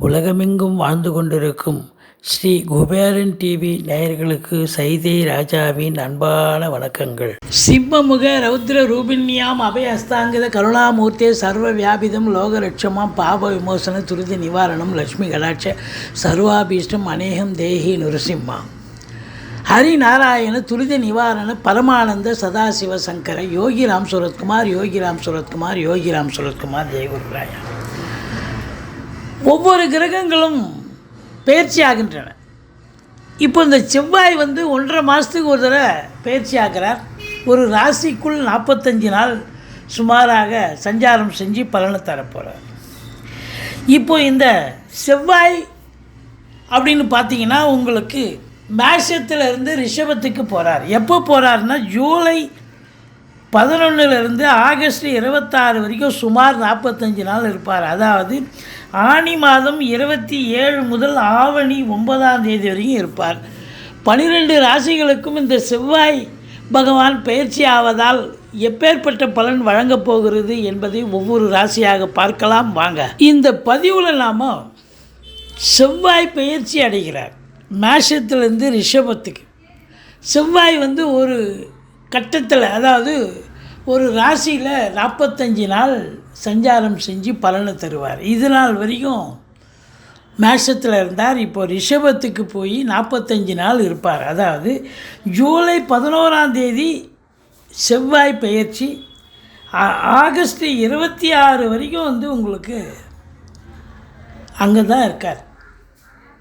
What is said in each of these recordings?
உலகமெங்கும் வாழ்ந்து கொண்டிருக்கும் ஸ்ரீ குபேரன் டிவி நேயர்களுக்கு சைதை ராஜாவின் அன்பான வணக்கங்கள். சிம்மமுக ரௌத்ர ரூபிண்யாம் அபய அஸ்தாங்கித கருணாமூர்த்தே சர்வ வியாபிதம் லோகலட்சமாம் பாப விமோசன துரித நிவாரணம் லட்சுமி கடாட்ச சர்வாபீஷ்டம் அநேகம் தேஹி நுரசிம்மா ஹரி நாராயண துரித நிவாரண பரமானந்த சதாசிவ சங்கர யோகிராம் சுரத்குமார் யோகிராம் சுரத்குமார் யோகிராம் சுரத்குமார் ஜெயகுருராயா. ஒவ்வொரு கிரகங்களும் பயிற்சி ஆகின்றன. இப்போ இந்த செவ்வாய் வந்து ஒன்றரை மாதத்துக்கு ஒரு தடவை பயிற்சி ஆகிறார். ஒரு ராசிக்குள் நாற்பத்தஞ்சு நாள் சுமாராக சஞ்சாரம் செஞ்சு பலனை தரப்போகிறார் இப்போ இந்த செவ்வாய் அப்படின்னு பார்த்தீங்கன்னா உங்களுக்கு மேஷத்துல இருந்து ரிஷபத்துக்கு போகிறார் எப்போ போகிறாருன்னா ஜூலை பதினொன்றுலேருந்து ஆகஸ்ட் இருபத்தாறு வரைக்கும் சுமார் நாற்பத்தஞ்சு நாள் இருப்பார். அதாவது ஆனி மாதம் இருபத்தி ஏழு முதல் ஆவணி ஒன்பதாம் தேதி வரைக்கும் இருப்பார். பனிரெண்டு ராசிகளுக்கும் இந்த செவ்வாய் பகவான் பயிற்சி ஆவதால் எப்பேற்பட்ட பலன் வழங்கப் போகிறது என்பதை ஒவ்வொரு ராசியாக பார்க்கலாம். வாங்க. இந்த பதிவில் நாம் செவ்வாய் பயிற்சி அடைகிறார். மேஷத்துலேருந்து ரிஷபத்துக்கு. செவ்வாய் வந்து ஒரு கட்டத்தில் அதாவது ஒரு ராசியில் நாற்பத்தஞ்சு நாள் சஞ்சாரம் செஞ்சு பலனை தருவார். இது நாள் வரைக்கும் மேஷத்தில் இருந்தார். இப்போ ரிஷபத்துக்கு போய் நாற்பத்தஞ்சு நாள் இருப்பார். அதாவது ஜூலை பதினோராம் தேதி செவ்வாய் பயிற்சி ஆகஸ்ட் இருபத்தி ஆறு வரைக்கும் வந்து உங்களுக்கு அங்கே தான் இருக்கார்.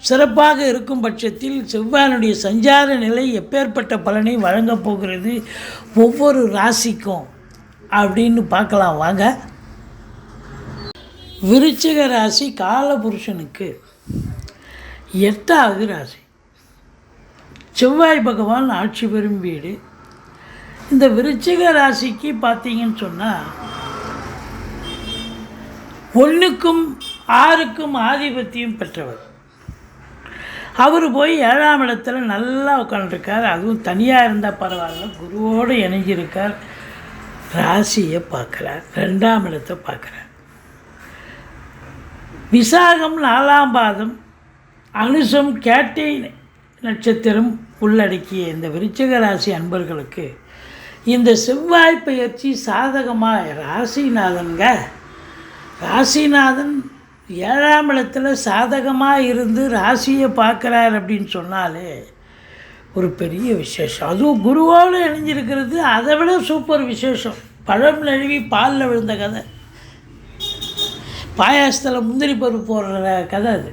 சிறப்பாக இருக்கும் பட்சத்தில் செவ்வாயினுடைய சஞ்சார நிலை எப்பேற்பட்ட பலனை வழங்கப் போகிறது ஒவ்வொரு ராசிக்கும் அப்படின்னு பார்க்கலாம். வாங்க. விருச்சிக ராசி காலபுருஷனுக்கு எட்டாவது ராசி. செவ்வாய் பகவான் ஆட்சி பெறும் வீடு. இந்த விருச்சிக ராசிக்கு பார்த்தீங்கன்னு சொன்னால் ஒன்றுக்கும் ஆறுக்கும் ஆதிபத்தியம் பெற்றவர். அவர் போய் ஏழாம் இடத்துல நல்லா உட்காந்துருக்கார் அதுவும் தனியாக இருந்தால் பரவாயில்ல. குருவோடு இணைஞ்சிருக்கார். ராசியை பார்க்குறார். ரெண்டாம் இடத்தை பார்க்குறார். விசாகம் நாலாம் பாதம் அனுசம் கேட்டை நட்சத்திரம் உள்ளடக்கிய இந்த விருச்சிக ராசி அன்பர்களுக்கு இந்த செவ்வாய் பயிற்சி சாதகமாக ராசிநாதன்க ராசிநாதன் ஏழாம் இடத்துல சாதகமாக இருந்து ராசியை பார்க்குறார் அப்படின்னு சொன்னாலே ஒரு பெரிய விசேஷம். அதுவும் குருவோடு இணைஞ்சிருக்கிறது அதை விட சூப்பர் விசேஷம். பழம் நழுவி பாலில் விழுந்த கதை. பாயாசத்தில் முந்திரி பருப்பு போடுற கதை அது.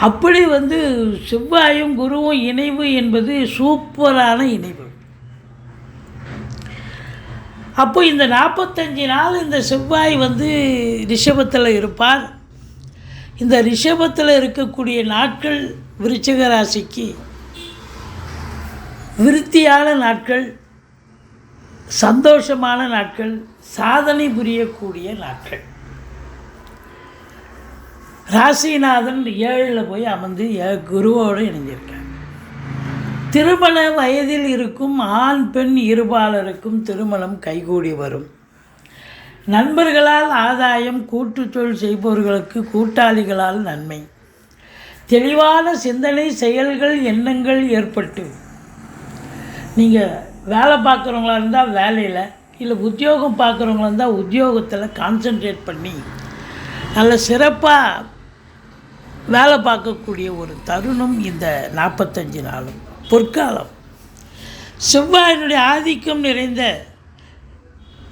அப்படி வந்து செவ்வாயும் குருவும் இணைவு என்பது சூப்பரான இணைவு. அப்போ இந்த நாற்பத்தஞ்சு நாள் இந்த செவ்வாய் வந்து ரிஷபத்தில் இருப்பார். இந்த ரிஷபத்தில் இருக்கக்கூடிய நாட்கள் விருச்சிக ராசிக்கு விருத்தியான நாட்கள் சந்தோஷமான நாட்கள் சாதனை புரியக்கூடிய நாட்கள். ராசிநாதன் ஏழில் போய் அமர்ந்து குருவோடு இணைஞ்சிருக்காங்க திருமண வயதில் இருக்கும் ஆண் பெண் இருபாலருக்கும் திருமணம் கைகூடி வரும். நண்பர்களால் ஆதாயம் கூட்டுத்தொழில் செய்பவர்களுக்கு கூட்டாளிகளால் நன்மை. தெளிவான சிந்தனை செயல்கள் எண்ணங்கள் ஏற்பட்டு. நீங்கள் வேலை பார்க்குறவங்களா இருந்தால் வேலையில் இல்லை உத்தியோகம் பார்க்குறவங்களா இருந்தால் உத்தியோகத்தில் கான்சென்ட்ரேட் பண்ணி நல்ல சிறப்பாக வேலை பார்க்கக்கூடிய ஒரு தருணம் இந்த நாற்பத்தஞ்சு நாளும். பொற்காலம். செவ்வாயினுடைய ஆதிக்கம் நிறைந்த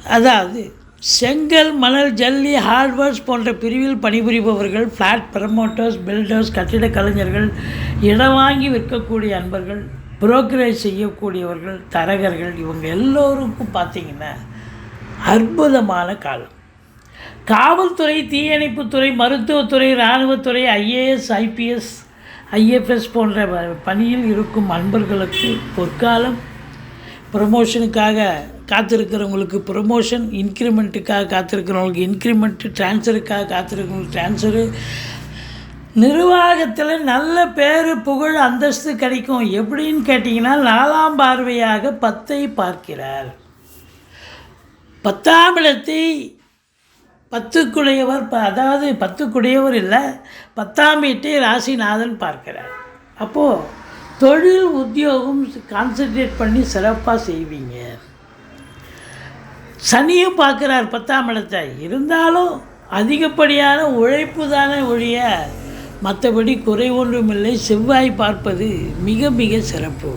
அதாவது செங்கல் மணல் ஜல்லி ஹார்ட்வேர்ஸ் போன்ற பிரிவில் பணிபுரிபவர்கள் ஃப்ளாட் ப்ரமோட்டர்ஸ் பில்டர்ஸ் கட்டிடக் கலைஞர்கள் இடம் வாங்கி விற்கக்கூடிய அன்பர்கள் புரோக்கரேஜ் செய்யக்கூடியவர்கள் தரகர்கள் இவங்க எல்லோருக்கும் பார்த்திங்கன்னா அற்புதமான காலம். காவல்துறை தீயணைப்புத்துறை மருத்துவத்துறை இராணுவத்துறை ஐஏஎஸ் ஐபிஎஸ் ஐஎஃப்எஸ் போன்ற பணியில் இருக்கும் அன்பர்களுக்கு பொற்காலம். ப்ரமோஷனுக்காக காத்திருக்கிறவங்களுக்கு ப்ரமோஷன் இன்க்ரிமெண்ட்டுக்காக காத்திருக்கிறவங்களுக்கு இன்க்ரிமெண்ட்டு ட்ரான்ஸ்ஃபருக்காக காத்திருக்கிறவங்களுக்கு ட்ரான்ஸ்ஃபரு நிர்வாகத்தில் நல்ல பேர் புகழ் அந்தஸ்து கிடைக்கும். எப்படின்னு கேட்டிங்கன்னா நாலாம் பார்வையாக பத்தை பார்க்கிறார். பத்தாம் இடத்தை பத்துக்குடையவர் ப அதாவது பத்துக்குடையவர் இல்லை பத்தாம் வீட்டை ராசிநாதன் பார்க்கிறார். அப்போது தொழில் உத்தியோகம் கான்சென்ட்ரேட் பண்ணி சிறப்பாக செய்வீங்க. சனியும் பார்க்குறார் பத்தாம் இடத்தை. இருந்தாலும் அதிகப்படியான உழைப்பு தானே ஒழிய மற்றபடி குறை ஒன்றுமில்லை. செவ்வாய் பார்ப்பது மிக மிக சிறப்பு.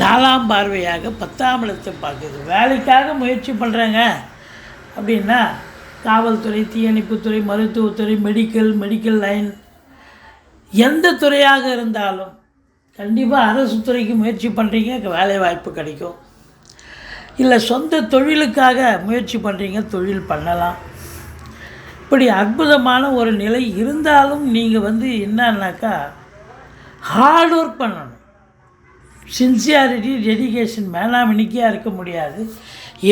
நாலாம் பார்வையாக பத்தாம் இடத்தை பார்க்குது வேலைக்காக முயற்சி பண்ணுறாங்க அப்படின்னா காவல்துறை தீயணைப்புத்துறை மருத்துவத்துறை மெடிக்கல் மெடிக்கல் லைன் எந்த துறையாக இருந்தாலும் கண்டிப்பாக அரசு துறைக்கு முயற்சி பண்ணுறீங்க வேலை வாய்ப்பு கிடைக்கும். இல்லை சொந்த தொழிலுக்காக முயற்சி பண்ணுறீங்க தொழில் பண்ணலாம். இப்படி அற்புதமான ஒரு நிலை இருந்தாலும் நீங்கள் வந்து என்னன்னாக்கா ஹார்ட் ஒர்க் பண்ணணும். சின்சியாரிட்டி டெடிக்கேஷன் மேலாமணிக்கையாக இருக்க முடியாது.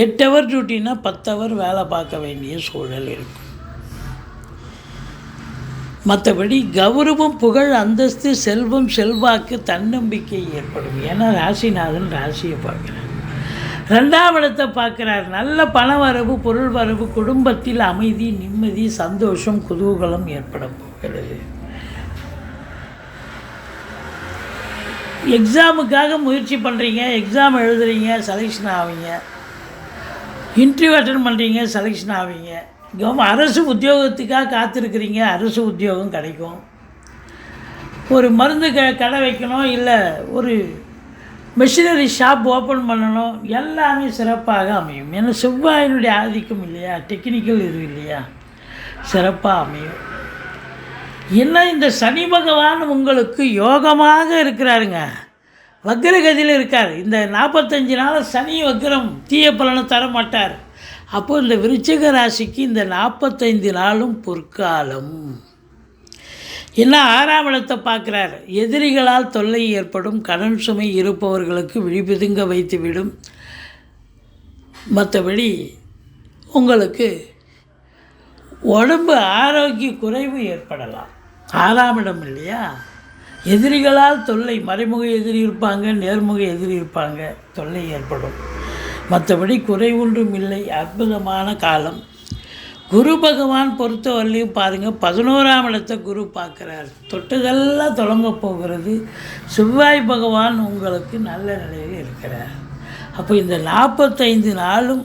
எட்டு ஹவர் டியூட்டின்னா பத்து ஹவர் வேலை பார்க்க வேண்டிய சூழல் இருக்கும். மற்றபடி கௌரவம் புகழ் அந்தஸ்து செல்வம் செல்வாக்கு தன்னம்பிக்கை ஏற்படும். ஏன்னா ராசிநாதன் ராசியை பார்க்குறேன் ரெண்டாம் இடத்தை பார்க்குறார். நல்ல பண வரவு பொருள் வரவு குடும்பத்தில் அமைதி நிம்மதி சந்தோஷம் குதூகலம் ஏற்பட போகிறது. எக்ஸாமுக்காக முயற்சி பண்ணுறீங்க எக்ஸாம் எழுதுறீங்க செலெக்ஷன் ஆவீங்க. இன்டர்வியூ அட்டன் பண்ணுறீங்க செலெக்ஷன் ஆவீங்க. கவர்மெண்ட் அரசு உத்தியோகத்துக்காக காத்திருக்கிறீங்க அரசு உத்தியோகம் கிடைக்கும். ஒரு மருந்து க கடை வைக்கணும் இல்லை ஒரு மிஷினரி ஷாப் ஓப்பன் பண்ணணும். எல்லாமே சிறப்பாக அமையும். ஏன்னா செவ்வாயினுடைய ஆதிக்கம் இல்லையா? டெக்னிக்கல் இது இல்லையா? சிறப்பாக அமையும். என்ன இந்த சனி பகவான் உங்களுக்கு யோகமாக இருக்கிறாருங்க. வக்ரகதியில் இருக்கார். இந்த நாற்பத்தஞ்சு நாள் சனி வக்ரம் தீய பலனை தர மாட்டார் அப்போது இந்த விருச்சிக ராசிக்கு இந்த நாற்பத்தைந்து நாளும் பொற்காலம். என்ன ஆறாம் இடத்தை பார்க்குறாரு? எதிரிகளால் தொல்லை ஏற்படும் கடன் சுமை இருப்பவர்களுக்கு விழிபிதுங்க வைத்துவிடும். மற்றபடி உங்களுக்கு உடம்பு ஆரோக்கிய குறைவு ஏற்படலாம். ஆறாம் இடம் இல்லையா? எதிரிகளால் தொல்லை மறைமுக எதிரி இருப்பாங்க நேர்முக எதிரி இருப்பாங்க தொல்லை ஏற்படும். மற்றபடி குறைவொன்றும் இல்லை. அற்புதமான காலம். குரு பகவான் பொறுத்தவரையிலையும் பாருங்கள் பதினோராம் இடத்தை குரு பார்க்குறார். தொட்டதெல்லாம் தொடங்க போகிறது. செவ்வாய் பகவான் உங்களுக்கு நல்ல நிலையில் இருக்கிறார். அப்போ இந்த நாற்பத்தைந்து நாளும்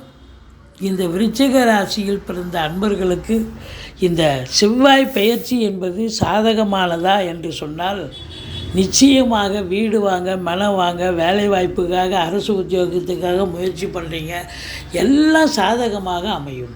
இந்த விருச்சிக ராசியில் பிறந்த அன்பர்களுக்கு இந்த செவ்வாய் பெயர்ச்சி என்பது சாதகமானதா என்று சொன்னால் நிச்சயமாக வீடு வாங்க மனம் வாங்க வேலை வாய்ப்புக்காக அரசு உத்தியோகத்துக்காக முயற்சி பண்ணுறீங்க எல்லாம் சாதகமாக அமையும்.